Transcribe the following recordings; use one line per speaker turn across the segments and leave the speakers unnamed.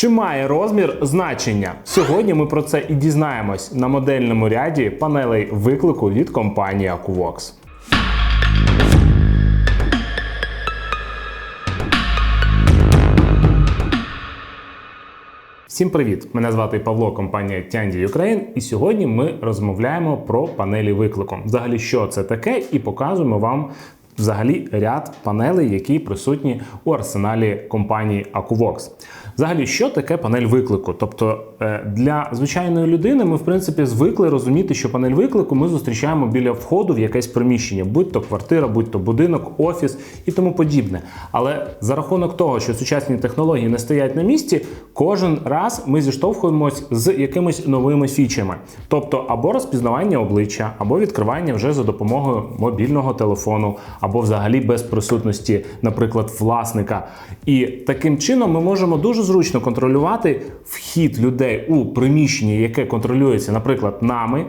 Чи має розмір значення? Сьогодні ми про це і дізнаємось на модельному ряді панелей виклику від компанії Acuvox. Всім привіт! Мене звати Павло, компанія Тянді Ukraine, і сьогодні ми розмовляємо про панелі виклику. Взагалі, що це таке, і показуємо вам взагалі ряд панелей, які присутні у арсеналі компанії Acuvox. Взагалі, що таке панель виклику? Тобто е, для звичайної людини ми в принципі звикли розуміти, що панель виклику ми зустрічаємо біля входу в якесь приміщення, будь то квартира, будь то будинок, офіс і тому подібне. Але за рахунок того, що сучасні технології не стоять на місці, кожен раз ми зіштовхуємось з якимись новими фічами, тобто або розпізнавання обличчя, або відкривання вже за допомогою мобільного телефону, або взагалі без присутності, наприклад, власника. І таким чином ми можемо дуже зручно контролювати вхід людей у приміщення, яке контролюється, наприклад, нами,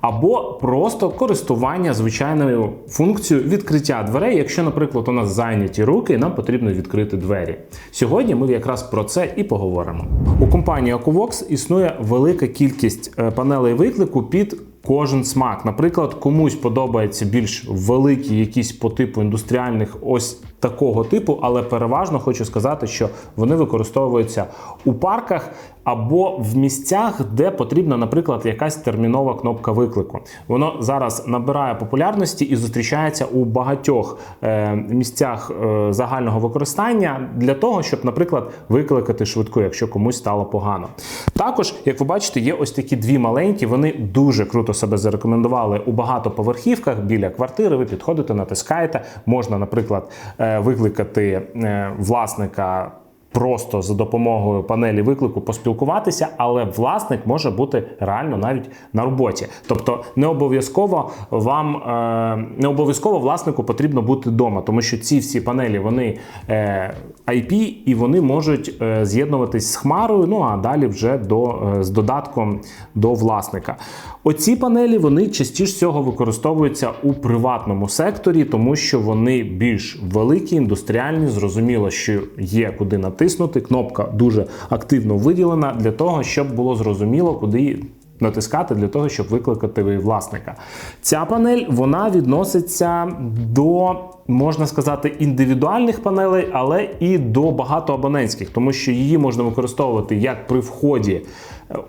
або просто користування звичайною функцією відкриття дверей, якщо, наприклад, у нас зайняті руки, і нам потрібно відкрити двері. Сьогодні ми якраз про це і поговоримо. У компанії Acuvox існує велика кількість е, панелей виклику під кожен смак. Наприклад, комусь подобається більш великі якісь по типу індустріальних ось такого типу, але переважно хочу сказати, що вони використовуються у парках або в місцях, де потрібна, наприклад, якась термінова кнопка виклику. Воно зараз набирає популярності і зустрічається у багатьох е, місцях е, загального використання для того, щоб, наприклад, викликати швидку, якщо комусь стало погано. Також, як ви бачите, є ось такі дві маленькі, вони дуже круто себе зарекомендували у багатоповерхівках біля квартири. Ви підходите, натискаєте. Можна, наприклад, е, викликати е, власника. Просто за допомогою панелі виклику поспілкуватися, але власник може бути реально навіть на роботі. Тобто не обов'язково вам е, не обов'язково власнику потрібно бути вдома, тому що ці всі панелі вони е, IP і вони можуть е, з'єднуватись з хмарою. Ну а далі вже до е, з додатком до власника. Оці панелі вони частіше всього використовуються у приватному секторі, тому що вони більш великі, індустріальні. Зрозуміло, що є куди натиснути. Кнопка дуже активно виділена для того, щоб було зрозуміло, куди. Натискати для того, щоб викликати власника. Ця панель вона відноситься до, можна сказати, індивідуальних панелей, але і до багатоабонентських, тому що її можна використовувати як при вході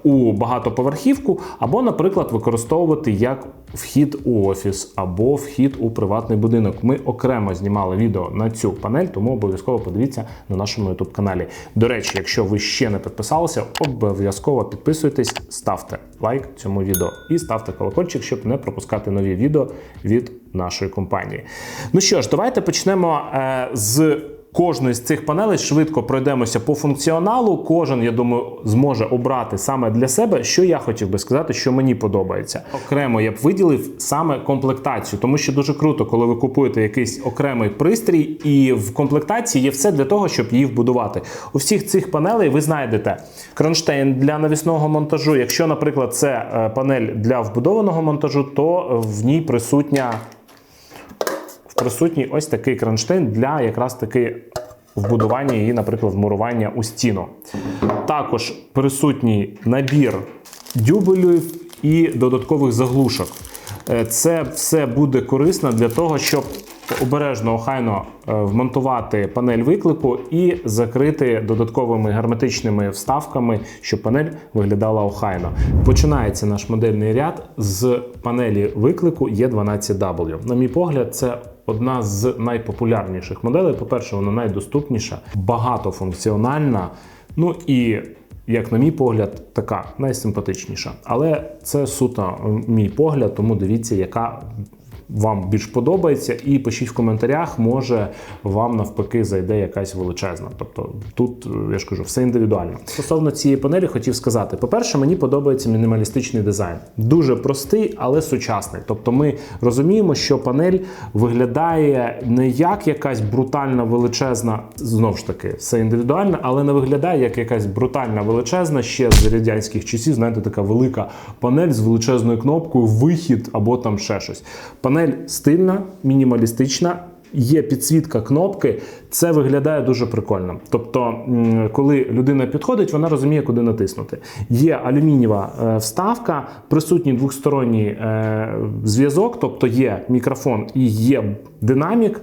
у багатоповерхівку, або, наприклад, використовувати як вхід у офіс або вхід у приватний будинок. Ми окремо знімали відео на цю панель, тому обов'язково подивіться на нашому youtube каналі. До речі, якщо ви ще не підписалися, обов'язково підписуйтесь, ставте лайк цьому відео і ставте колокольчик, щоб не пропускати нові відео від нашої компанії. Ну що ж, давайте почнемо е, з. Кожної з цих панелей швидко пройдемося по функціоналу. Кожен, я думаю, зможе обрати саме для себе, що я хотів би сказати, що мені подобається. Окремо я б виділив саме комплектацію, тому що дуже круто, коли ви купуєте якийсь окремий пристрій, і в комплектації є все для того, щоб її вбудувати. У всіх цих панелей ви знайдете кронштейн для навісного монтажу. Якщо, наприклад, це е, панель для вбудованого монтажу, то в ній присутня присутній ось такий кронштейн для якраз таки вбудування її, наприклад, вмурування у стіну. Також присутній набір дюбелів і додаткових заглушок. Е, Це все буде корисно для того, щоб обережно охайно е, вмонтувати панель виклику і закрити додатковими герметичними вставками, щоб панель виглядала охайно. Починається наш модельний ряд з панелі виклику E12W. На мій погляд, це одна з найпопулярніших моделей. По-перше, вона найдоступніша, багатофункціональна. Ну і як на мій погляд, така найсимпатичніша. Але це суто мій погляд, тому дивіться, яка вам більш подобається, і пишіть в коментарях, може вам навпаки зайде якась величезна. Тобто тут я ж кажу, все індивідуально. Стосовно цієї панелі хотів сказати: по-перше, мені подобається мінімалістичний дизайн, дуже простий, але сучасний. Тобто, ми розуміємо, що панель виглядає не як якась брутальна величезна, знову ж таки, все індивідуально, але не виглядає як якась брутальна величезна ще з радянських часів. Знаєте, така велика панель з величезною кнопкою, вихід або там ще щось. Панель стильна, мінімалістична. є підсвітка кнопки, це виглядає дуже прикольно. Тобто, коли людина підходить, вона розуміє, куди натиснути. Є алюмінієва е, вставка, присутній двохсторонній е, зв'язок, тобто є мікрофон і є динамік,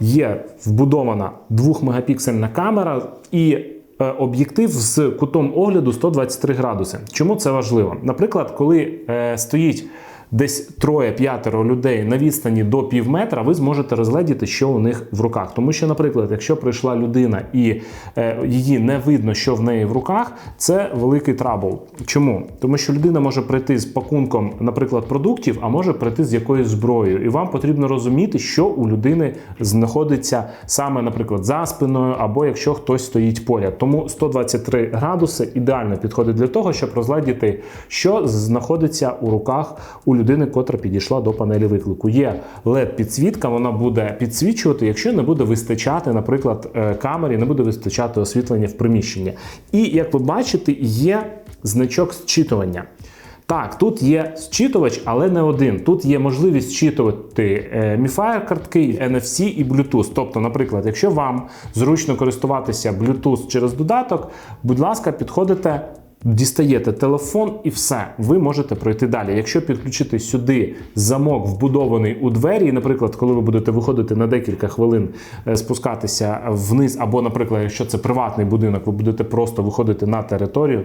є вбудована 2-мегапіксельна камера і е, об'єктив з кутом огляду 123 градуси. Чому це важливо? Наприклад, коли стоїть десь троє-п'ятеро людей на відстані до пів метра, ви зможете розгледіти, що у них в руках. Тому що, наприклад, якщо прийшла людина і е, її не видно, що в неї в руках, це великий трабл. Чому? Тому що людина може прийти з пакунком, наприклад, продуктів, а може прийти з якоюсь зброєю, і вам потрібно розуміти, що у людини знаходиться саме, наприклад, за спиною, або якщо хтось стоїть поряд. Тому 123 градуси ідеально підходить для того, щоб розгледіти, що знаходиться у руках у людини, котра підійшла до панелі виклику. Є led підсвітка, вона буде підсвічувати, якщо не буде вистачати, наприклад, е, камері, не буде вистачати освітлення в приміщенні. І як ви бачите, є значок зчитування. Так, тут є зчитувач, але не один. Тут є можливість зчитувати е, картки, NFC і Bluetooth. Тобто, наприклад, якщо вам зручно користуватися Bluetooth через додаток, будь ласка, підходите. Дістаєте телефон і все, ви можете пройти далі. Якщо підключити сюди замок, вбудований у двері, і, наприклад, коли ви будете виходити на декілька хвилин, е, спускатися вниз, або, наприклад, якщо це приватний будинок, ви будете просто виходити на територію,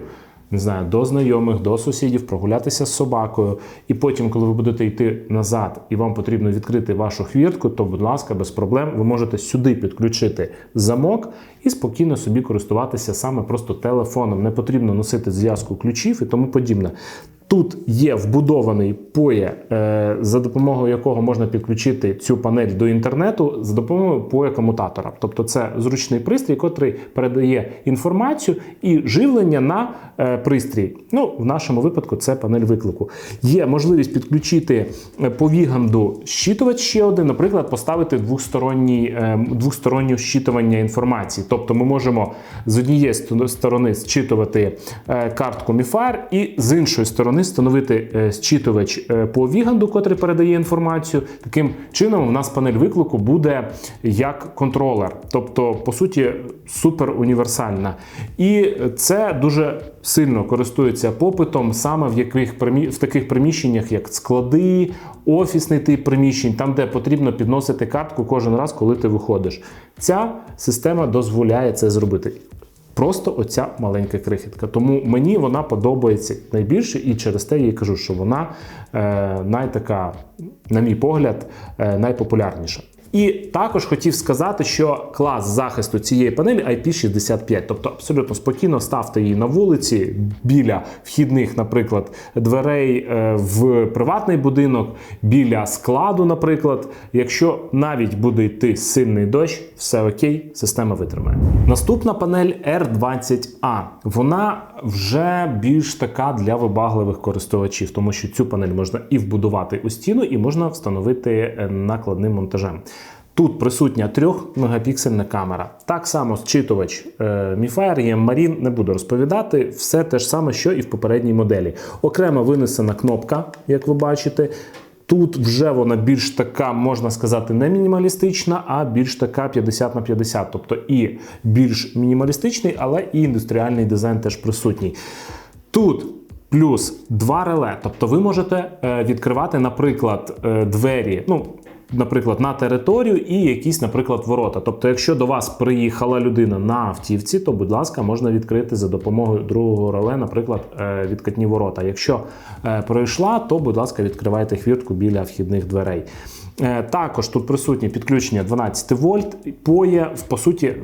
не знаю, до знайомих, до сусідів, прогулятися з собакою. І потім, коли ви будете йти назад, і вам потрібно відкрити вашу хвіртку, то, будь ласка, без проблем, ви можете сюди підключити замок і спокійно собі користуватися саме просто телефоном. Не потрібно носити зв'язку ключів і тому подібне. Тут є вбудований POE, е, за допомогою якого можна підключити цю панель до інтернету за допомогою POE комутатора. Тобто це зручний пристрій, який передає інформацію і живлення на е, пристрій. Ну, в нашому випадку це панель виклику. Є можливість підключити е, по віганду щитувач ще один, наприклад, поставити двостороннє щитування інформації. Тобто ми можемо з однієї сторони зчитувати картку MiFire і з іншої сторони встановити е, зчитувач е, по віганду, котрий передає інформацію. Таким чином, у нас панель виклику буде як контролер, тобто, по суті, супер універсальна. І це дуже сильно користується попитом саме в яких в таких приміщеннях, як склади, офісний тип приміщень, там, де потрібно підносити картку кожен раз, коли ти виходиш. Ця система дозволяє це зробити. Просто оця маленька крихітка. Тому мені вона подобається найбільше, і через те я кажу, що вона е, найтака, на мій погляд, е, найпопулярніша. І також хотів сказати, що клас захисту цієї панелі IP65, тобто абсолютно спокійно ставте її на вулиці біля вхідних, наприклад, дверей е, в приватний будинок, біля складу, наприклад. Якщо навіть буде йти сильний дощ, все окей, система витримає. Наступна панель R20A. Вона вже більш така для вибагливих користувачів, тому що цю панель можна і вбудувати у стіну, і можна встановити е, накладним монтажем. Тут присутня 3-мегапіксельна камера. Так само зчитувач е, MiFire є Marine, не буду розповідати. Все те ж саме, що і в попередній моделі. Окремо винесена кнопка, як ви бачите. Тут вже вона більш така, можна сказати, не мінімалістична, а більш така 50 на 50. Тобто і більш мінімалістичний, але і індустріальний дизайн теж присутній. Тут плюс два реле. Тобто ви можете е, відкривати, наприклад, е, двері. ну, Наприклад, на територію і якісь, наприклад, ворота. Тобто, якщо до вас приїхала людина на автівці, то, будь ласка, можна відкрити за допомогою другого реле, наприклад, е, відкатні ворота. Якщо е, пройшла, то, будь ласка, відкривайте хвіртку біля вхідних дверей. Е, Також тут присутнє підключення 12 вольт, поє, по суті,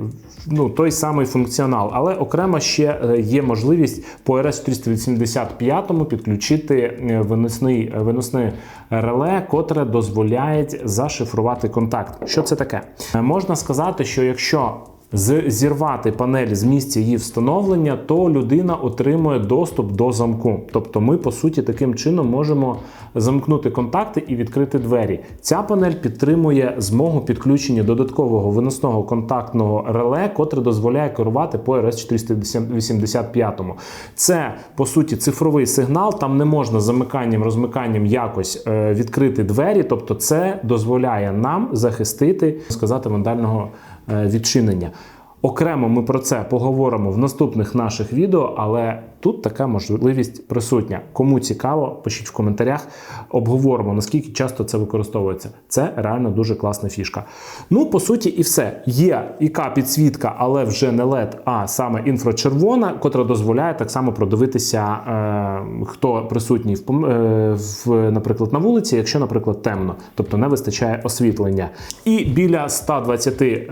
ну, той самий функціонал, але окремо ще е, є можливість по rs 385 підключити е, виносний, виносне реле, котре дозволяє зашифрувати контакт. Що це таке? Можна сказати, що якщо зірвати панель з місця її встановлення, то людина отримує доступ до замку. Тобто ми, по суті, таким чином можемо замкнути контакти і відкрити двері. Ця панель підтримує змогу підключення додаткового виносного контактного реле, котре дозволяє керувати по RS-485. Це, по суті, цифровий сигнал. Там не можна замиканням, розмиканням якось е, відкрити двері. Тобто, це дозволяє нам захистити, сказати, вандального відчинення. Окремо ми про це поговоримо в наступних наших відео, але тут така можливість присутня. Кому цікаво, пишіть в коментарях, обговоримо, наскільки часто це використовується. Це реально дуже класна фішка. Ну, по суті, і все. Є ік підсвітка, але вже не LED, а саме інфрачервона, котра дозволяє так само продивитися, е, хто присутній в, е, в, наприклад, на вулиці, якщо, наприклад, темно, тобто не вистачає освітлення. І біля 120 е,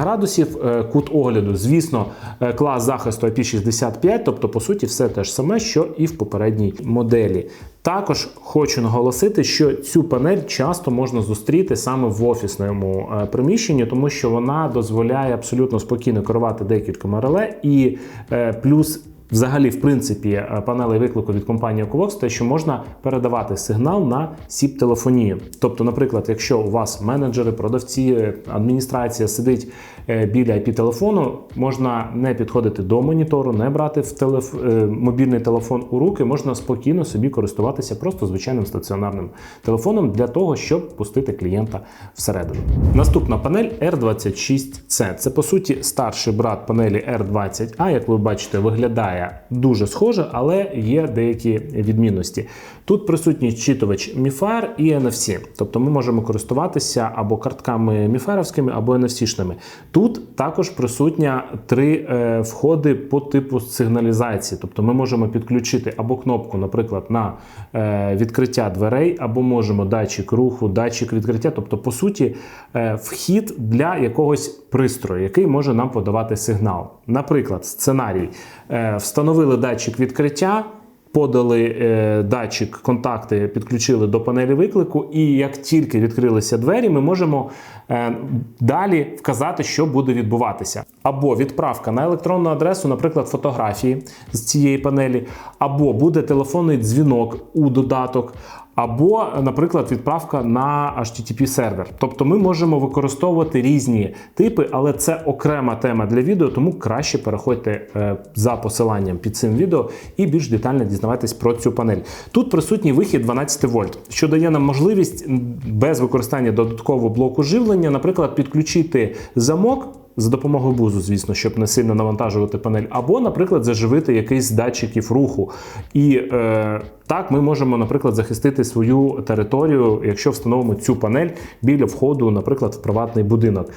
градусів е, кут огляду, звісно, е, клас захисту IP65, тобто, по суті, все те ж саме, що і в попередній моделі. Також хочу наголосити, що цю панель часто можна зустріти саме в офісному е, приміщенні, тому що вона дозволяє абсолютно спокійно керувати декількома реле і е, плюс. Взагалі, в принципі, панелей виклику від компанії Ecovox, те, що можна передавати сигнал на сіп-телефонію. Тобто, наприклад, якщо у вас менеджери, продавці, адміністрація сидить біля IP-телефону, можна не підходити до монітору, не брати в телеф... е, мобільний телефон у руки, можна спокійно собі користуватися просто звичайним стаціонарним телефоном для того, щоб пустити клієнта всередину. Наступна панель R26C. Це по суті старший брат панелі R20A. Як ви бачите, виглядає дуже схоже, але є деякі відмінності. Тут присутній читувач MIFARE і NFC, тобто ми можемо користуватися або картками міфаровськими, або NFC-шними. Тут також присутня три е, входи по типу сигналізації, тобто ми можемо підключити або кнопку, наприклад, на е, відкриття дверей, або можемо датчик руху, датчик відкриття, тобто, по суті, е, вхід для якогось пристрою, який може нам подавати сигнал. Наприклад, сценарій: Е, встановили датчик відкриття. Подали е, датчик, контакти підключили до панелі виклику, і як тільки відкрилися двері, ми можемо е, далі вказати, що буде відбуватися. Або відправка на електронну адресу, наприклад, фотографії з цієї панелі, або буде телефонний дзвінок у додаток, або, наприклад, відправка на HTTP сервер. Тобто ми можемо використовувати різні типи, але це окрема тема для відео, тому краще переходьте е, за посиланням під цим відео і більш детально дізнавайтесь про цю панель. Тут присутній вихід 12 вольт, що дає нам можливість без використання додаткового блоку живлення, наприклад, підключити замок. За допомогою бузу, звісно, щоб не сильно навантажувати панель, або, наприклад, заживити якийсь датчиків руху. І е, так ми можемо, наприклад, захистити свою територію, якщо встановимо цю панель біля входу, наприклад, в приватний будинок.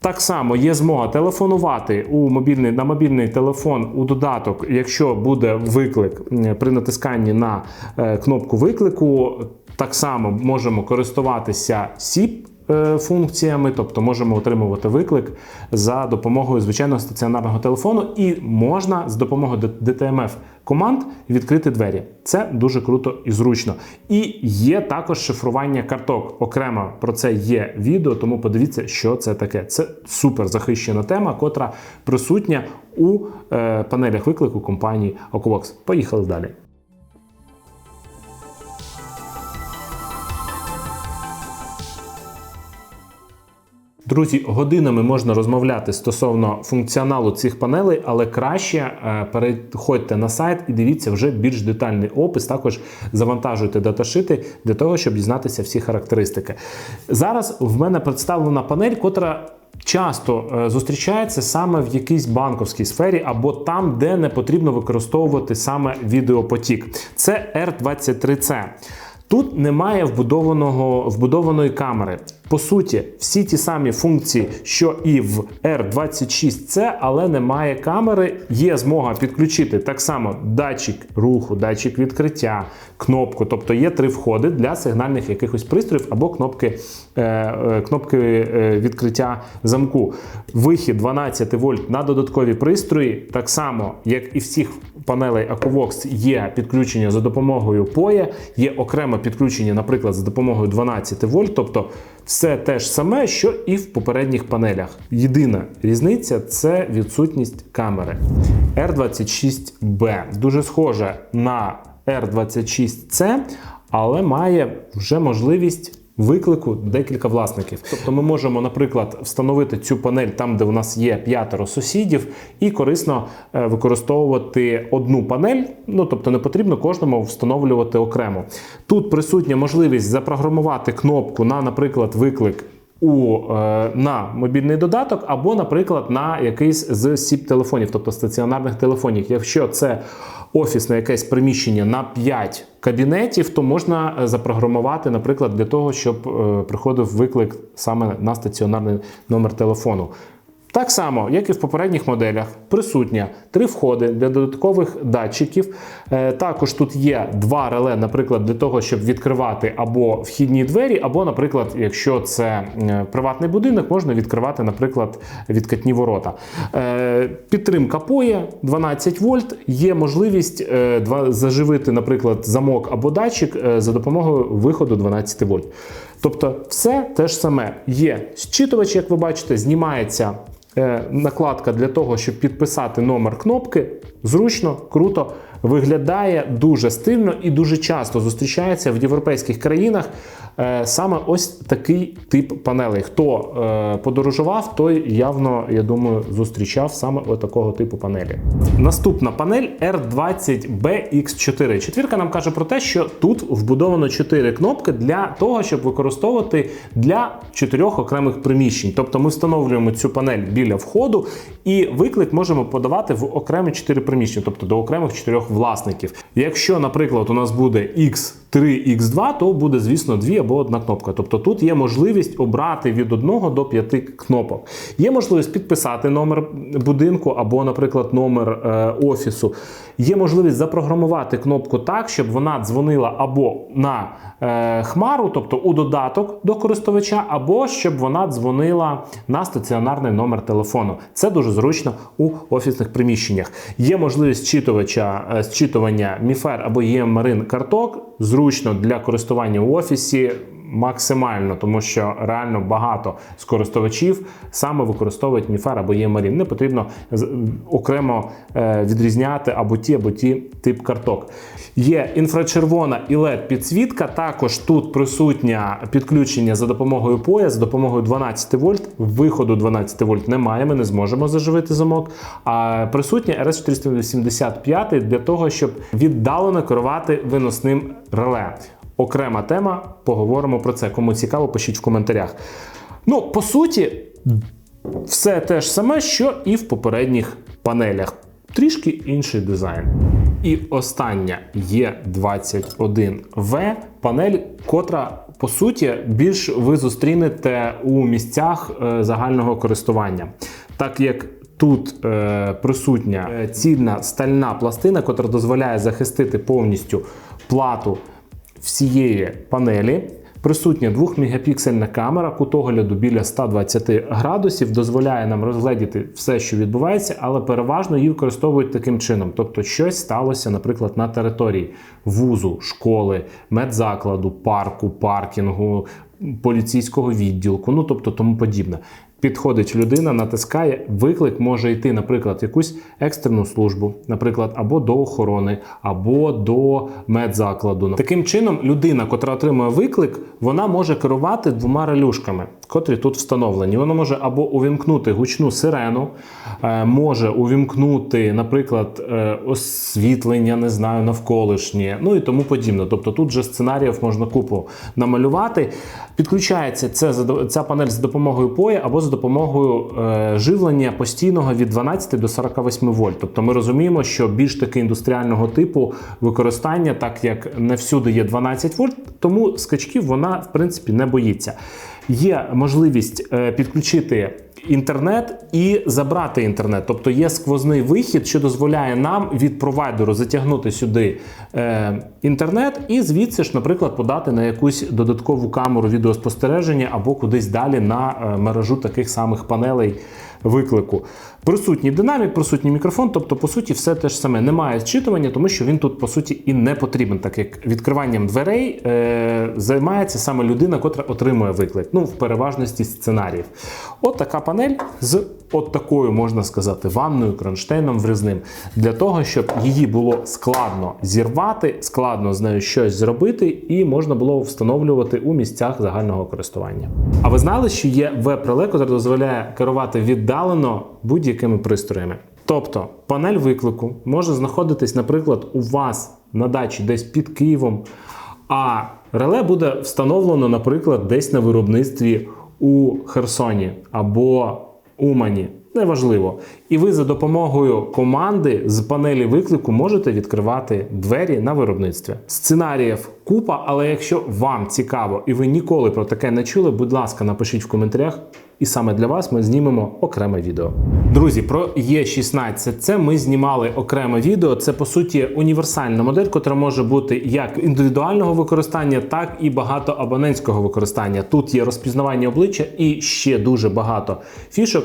Так само є змога телефонувати у мобільний на мобільний телефон у додаток, якщо буде виклик при натисканні на е, кнопку виклику. Так само можемо користуватися СІП функціями, тобто можемо отримувати виклик за допомогою звичайного стаціонарного телефону, і можна з допомогою DTMF команд відкрити двері. Це дуже круто і зручно. І є також шифрування карток. Окремо про це є відео, тому подивіться, що це таке. Це супер захищена тема, котра присутня у е, панелях виклику компанії Ocovox. Поїхали далі. Друзі, годинами можна розмовляти стосовно функціоналу цих панелей, але краще е, переходьте на сайт і дивіться вже більш детальний опис. Також завантажуйте даташити для того, щоб дізнатися всі характеристики. Зараз в мене представлена панель, котра. Часто е, зустрічається саме в якійсь банковській сфері або там, де не потрібно використовувати саме відеопотік. Це R23C. Тут немає вбудованого вбудованої камери. По суті, всі ті самі функції, що і в R26C, але немає камери. Є змога підключити так само датчик руху, датчик відкриття, кнопку. Тобто є три входи для сигнальних якихось пристроїв або кнопки, е, е, кнопки е, відкриття замку. Вихід 12 вольт на додаткові пристрої, так само, як і всіх панелей Aquavox є підключення за допомогою POE, є окреме підключення, наприклад, за допомогою 12 вольт, тобто все те ж саме, що і в попередніх панелях. Єдина різниця це відсутність камери. R26B дуже схоже на R26C, але має вже можливість виклику декілька власників. Тобто ми можемо, наприклад, встановити цю панель там, де у нас є п'ятеро сусідів, і корисно е, використовувати одну панель. Ну тобто не потрібно кожному встановлювати окремо. Тут присутня можливість запрограмувати кнопку на, наприклад, виклик. У е, на мобільний додаток, або, наприклад, на якийсь з сіп телефонів, тобто стаціонарних телефонів. Якщо це офісне якесь приміщення на 5 кабінетів, то можна е, запрограмувати, наприклад, для того, щоб е, приходив виклик саме на стаціонарний номер телефону. Так само, як і в попередніх моделях, присутня три входи для додаткових датчиків. Е, також тут є два реле, наприклад, для того, щоб відкривати або вхідні двері, або, наприклад, якщо це е, приватний будинок, можна відкривати, наприклад, відкатні ворота. Е, підтримка POE 12 вольт. Є можливість заживити, наприклад, замок або датчик за допомогою виходу 12 вольт. Тобто, все те ж саме є зчитувач, як ви бачите, знімається. Е, накладка для того, щоб підписати номер кнопки, зручно, круто виглядає дуже стильно і дуже часто зустрічається в європейських країнах е, саме ось такий тип панелей. Хто е, подорожував, той явно, я думаю, зустрічав саме ось такого типу панелі. Наступна панель R20BX4. Четвірка нам каже про те, що тут вбудовано 4 кнопки для того, щоб використовувати для чотирьох окремих приміщень. Тобто ми встановлюємо цю панель біля входу, і виклик можемо подавати в окремі 4 приміщення, тобто до окремих 4 власників. Якщо, наприклад, у нас буде X3, X2, то буде, звісно, дві або одна кнопка. Тобто тут є можливість обрати від 1 до 5 кнопок. Є можливість підписати номер будинку або, наприклад, номер е, офісу. Є можливість запрограмувати кнопку так, щоб вона дзвонила або на е, хмару, тобто у додаток до користувача, або щоб вона дзвонила на стаціонарний номер телефону. Це дуже зручно у офісних приміщеннях. Є можливість зчитувача, е, зчитування міфер або ємарин карток, зручно для користування в офісі максимально, тому що реально багато з користувачів саме використовують Міфер або ЄМарін. Не потрібно окремо е, відрізняти або ті, або ті тип карток. Є інфрачервона і led підсвітка. Також тут присутнє підключення за допомогою поя, за допомогою 12 вольт. Виходу 12 вольт немає, ми не зможемо заживити замок. А присутнє RS485 для того, щоб віддалено керувати виносним реле окрема тема. Поговоримо про це. Кому цікаво, пишіть в коментарях. Ну, по суті, все те ж саме, що і в попередніх панелях. Трішки інший дизайн. І остання є 21В панель, котра, по суті, більш ви зустрінете у місцях е, загального користування. Так як тут е, присутня е, цільна стальна пластина, котра дозволяє захистити повністю плату всієї панелі. Присутня 2-мегапіксельна камера кутогляду біля 120 градусів, дозволяє нам розгледіти все, що відбувається, але переважно її використовують таким чином. Тобто, щось сталося, наприклад, на території вузу, школи, медзакладу, парку, паркінгу, поліційського відділку, ну тобто тому подібне. Підходить людина, натискає, виклик може йти, наприклад, якусь екстрену службу, наприклад, або до охорони, або до медзакладу. Таким чином, людина, котра отримує виклик, вона може керувати двома релюшками, котрі тут встановлені. Вона може або увімкнути гучну сирену, е, може увімкнути, наприклад, е, освітлення, не знаю, навколишнє, ну і тому подібне. Тобто тут вже сценаріїв можна купу намалювати. Підключається ця, ця панель з допомогою POE або з допомогою е, живлення постійного від 12 до 48 вольт. Тобто ми розуміємо, що більш таки індустріального типу використання, так як не всюди є 12 вольт, тому скачків вона в принципі не боїться. Є можливість е, підключити інтернет і забрати інтернет. Тобто є сквозний вихід, що дозволяє нам від провайдеру затягнути сюди е, інтернет, і звідси ж, наприклад, подати на якусь додаткову камеру відеоспостереження або кудись далі на е, мережу таких самих панелей виклику. Присутній динамік, присутній мікрофон, тобто, по суті, все те ж саме. Немає зчитування, тому що він тут, по суті, і не потрібен, так як відкриванням дверей е, займається саме людина, котра отримує виклик. Ну, в переважності сценаріїв. От така панель з от такою, можна сказати, ванною, кронштейном врізним. Для того, щоб її було складно зірвати, складно з нею щось зробити, і можна було встановлювати у місцях загального користування. А ви знали, що є веб-реле, яке дозволяє керувати віддалено будь-якими пристроями. Тобто панель виклику може знаходитись, наприклад, у вас на дачі десь під Києвом, а реле буде встановлено, наприклад, десь на виробництві у Херсоні або Умані. Неважливо. І ви за допомогою команди з панелі виклику можете відкривати двері на виробництві. Сценаріїв купа, але якщо вам цікаво і ви ніколи про таке не чули, будь ласка, напишіть в коментарях. І саме для вас ми знімемо окреме відео. Друзі, про Е16 це ми знімали окреме відео. Це по суті універсальна модель, котра може бути як індивідуального використання, так і багато абонентського використання. Тут є розпізнавання обличчя і ще дуже багато фішок.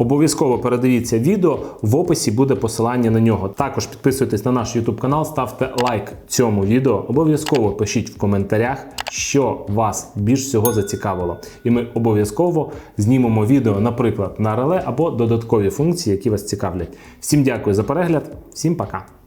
Обов'язково передивіться відео, в описі буде посилання на нього. Також підписуйтесь на наш YouTube канал, ставте лайк цьому відео. Обов'язково пишіть в коментарях, що вас більш всього зацікавило. І ми обов'язково знімемо відео, наприклад, на реле або додаткові функції, які вас цікавлять. Всім дякую за перегляд, всім пока.